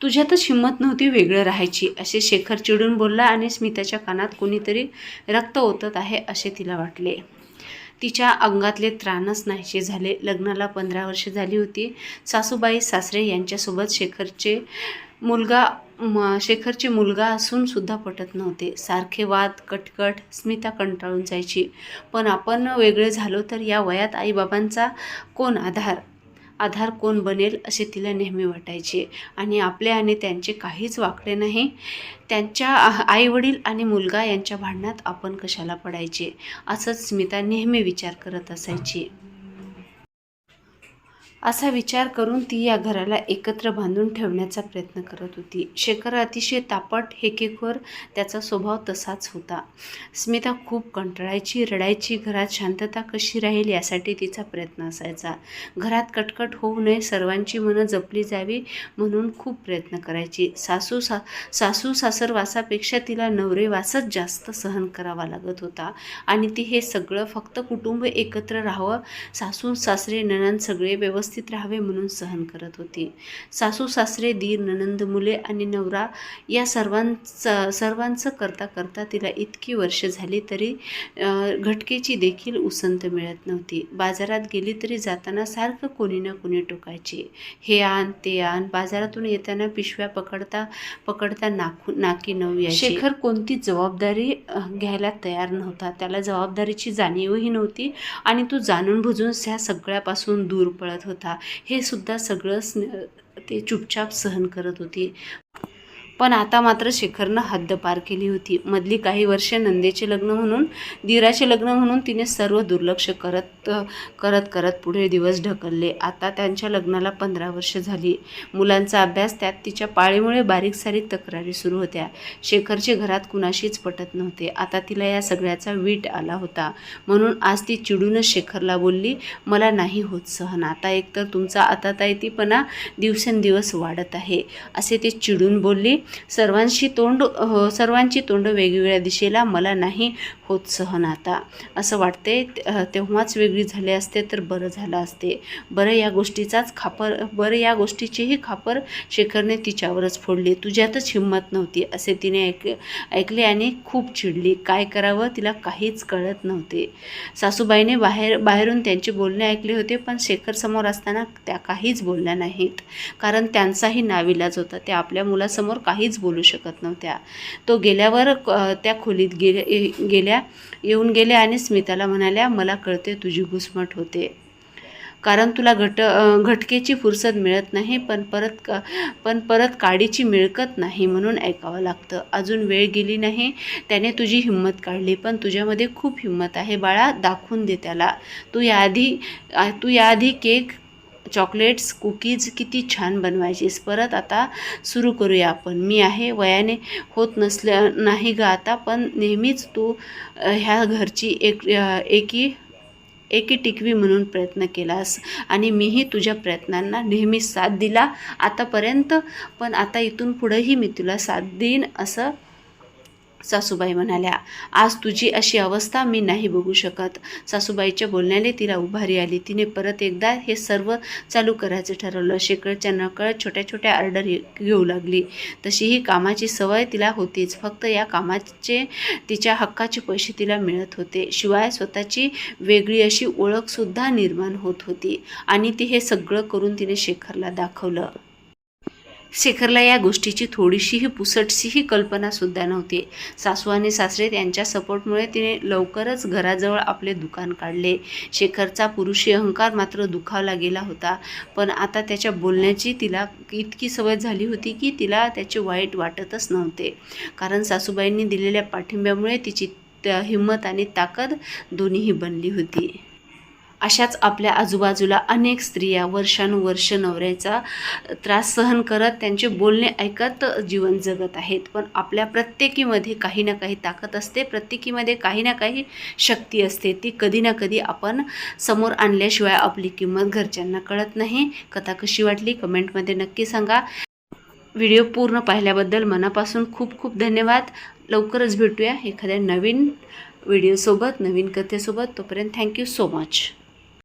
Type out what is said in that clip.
तुझ्यातच हिंमत नव्हती वेगळं राहायची. असे शेखर चिडून बोलला आणि स्मिताच्या कानात कोणीतरी रक्त ओतत आहे असे तिला वाटले. तिच्या अंगातले त्राणच नाहीसे झाले. लग्नाला पंधरा वर्ष झाली होती. सासूबाई सासरे यांच्यासोबत शेखरचे मुलगा म शेखरचे मुलगा असून सुद्धा पटत नव्हते. सारखे वाद कटकट स्मिता कंटाळून जायची. पण आपण वेगळे झालो तर या वयात आईबाबांचा कोण आधार? आधार कोण बनेल असे तिला नेहमी वाटायचे. आणि आपले आणि त्यांचे काहीच वाकडे नाही. त्यांच्या आईवडील आणि मुलगा यांच्या भांडणात आपण कशाला पडायचे? असंच स्मिता नेहमी विचार करत असायची. असा विचार करून ती या घराला एकत्र बांधून ठेवण्याचा प्रयत्न करत होती. शेखर अतिशय तापट हेकेखोर त्याचा स्वभाव तसाच होता. स्मिता खूप कंटाळायची रडायची घरात शांतता कशी राहील यासाठी तिचा प्रयत्न असायचा. घरात कटकट होऊ नये सर्वांची मनं जपली जावी म्हणून खूप प्रयत्न करायची. सासू सा सासू सासरवासापेक्षा तिला नवरेवासच जास्त सहन करावा लागत होता आणि ती हे सगळं फक्त कुटुंब एकत्र राहावं सासू सासरे नणंद सगळे व्यवस्थित राहावे म्हणून सहन करत होती. सासू सासरे दीर ननंद मुले आणि नवरा या सर्वांचं सर्वांचं करता करता तिला इतकी वर्ष झाली तरी घटकेची देखील उसंत मिळत नव्हती. बाजारात गेली तरी जाताना सारखं कोणी ना कोणी टोकायचे. हे आण ते आण बाजारातून येताना पिशव्या पकडता पकडता नाकू नाकी नऊ यायची शेखर कोणती जबाबदारी घ्यायला तयार नव्हता. त्याला जबाबदारीची जाणीवही नव्हती आणि तो जाणून बुजून ह्या सगळ्यापासून दूर पळत होता. हे सुद्धा सगळं ते चुपचाप सहन करत होती. पण आता मात्र शेखरनं हद्द पार केली होती. मधली काही वर्ष नंदेचे लग्न म्हणून दिराचे लग्न म्हणून तिने सर्व दुर्लक्ष करत करत करत पुढे दिवस ढकलले. आता त्यांच्या लग्नाला पंधरा वर्ष झाली. मुलांचा अभ्यास त्यात तिच्या पाळीमुळे बारीक सारीक तक्रारी सुरू होत्या. शेखरचे घरात कुणाशीच पटत नव्हते. आता तिला या सगळ्याचा वीट आला होता. म्हणून आज ती चिडूनच शेखरला बोलली मला नाही होत सहन. आता एकतर तुमचा आता तायतीपणा दिवसेंदिवस वाढत आहे. असे ते चिडून बोलली सर्वांशी तोंड सर्वांची तोंड वेगवेगळ्या दिशेला मला नाही होत सहन आता असं वाटते तेव्हाच वेगळी झाले असते तर बरं झालं असते. बरं या गोष्टीचाच खापर बरं या गोष्टीचीही खापर शेखरने तिच्यावरच फोडली. तुझ्यातच हिंमत नव्हती असे तिने ऐक ऐकले आणि खूप चिडली. काय करावं तिला काहीच कळत नव्हते. सासूबाईने बाहेर बाहेरून त्यांचे बोलणे ऐकले होते पण शेखर समोर असताना त्या काहीच बोलल्या नाहीत. कारण त्यांचाही नाविलाज होता. त्या आपल्या मुलासमोर काही काहीच बोलू शकत नव्हत्या. तो गेल्यावर त्या खोलीत गेल्या गेल्या येऊन गेल्या आणि स्मिताला म्हणाल्या मला कळते तुझी घुसमट होते. कारण तुला घट घटकेची फुरसत मिळत नाही पण परत क पण परत काडीची मिळकत नाही म्हणून ऐकावं लागतं. अजून वेळ गेली नाही त्याने तुझी हिंमत काढली पण तुझ्यामध्ये खूप हिंमत आहे. बाळा दाखवून दे त्याला. तू याआधी तू याआधी केक चॉकलेट्स कुकीज किती छान बनवायचीस. परत आता सुरू करूया आपण. मी आहे वयाने होत नसल्या नाही ग आता पण नेहमीच तू ह्या घरची एक एकी एकी टिकवी म्हणून प्रयत्न केलास. आणि मीही तुझ्या प्रयत्नांना नेहमी साथ दिला आतापर्यंत. पण आता इथून पुढंही मी तुला साथ देईन असं सासूबाई म्हणाल्या आज तुझी अशी अवस्था मी नाही बघू शकत. सासूबाईच्या बोलण्याने तिला उभारी आली. तिने परत एकदा हे सर्व चालू करायचं ठरवलं. शेकडच्या नकळत छोट्या छोट्या ऑर्डर घेऊ लागली. तशी ही कामाची सवय तिला होतीच. फक्त या कामाचे तिच्या हक्काचे पैसे तिला मिळत होते. शिवाय स्वतःची वेगळी अशी ओळखसुद्धा निर्माण होत होती आणि ती हे सगळं करून तिने शेखरला दाखवलं. शेखरला या गोष्टीची थोडीशीही पुसटशीही कल्पनासुद्धा नव्हती. सासू आणि सासरे त्यांच्या सपोर्टमुळे तिने लवकरच घराजवळ आपले दुकान काढले. शेखरचा पुरुषी अहंकार मात्र दुखावला गेला होता. पण आता त्याच्या बोलण्याची तिला इतकी सवय झाली होती की तिला त्याचे वाईट वाटतच नव्हते. कारण सासूबाईंनी दिलेल्या पाठिंब्यामुळे तिची हिंमत आणि ताकद दोन्हीही बनली होती. अशाच आपल्या आजूबाजूला अनेक स्त्रिया वर्षानुवर्ष नवऱ्याचा त्रास सहन करत त्यांचे बोलणे ऐकत जीवन जगत आहेत. पण आपल्या प्रत्येकीमध्ये काही ना काही ताकद असते. प्रत्येकीमध्ये काही ना काही शक्ती असते. ती कधी ना कधी आपण समोर आणल्याशिवाय आपली किंमत घरच्यांना कळत नाही. कथा कशी वाटली? कमेंटमध्ये नक्की सांगा. व्हिडिओ पूर्ण पाहिल्याबद्दल मनापासून खूप खूप धन्यवाद. लवकरच भेटूया एखाद्या नवीन व्हिडिओसोबत नवीन कथेसोबत. तोपर्यंत थँक्यू सो मच.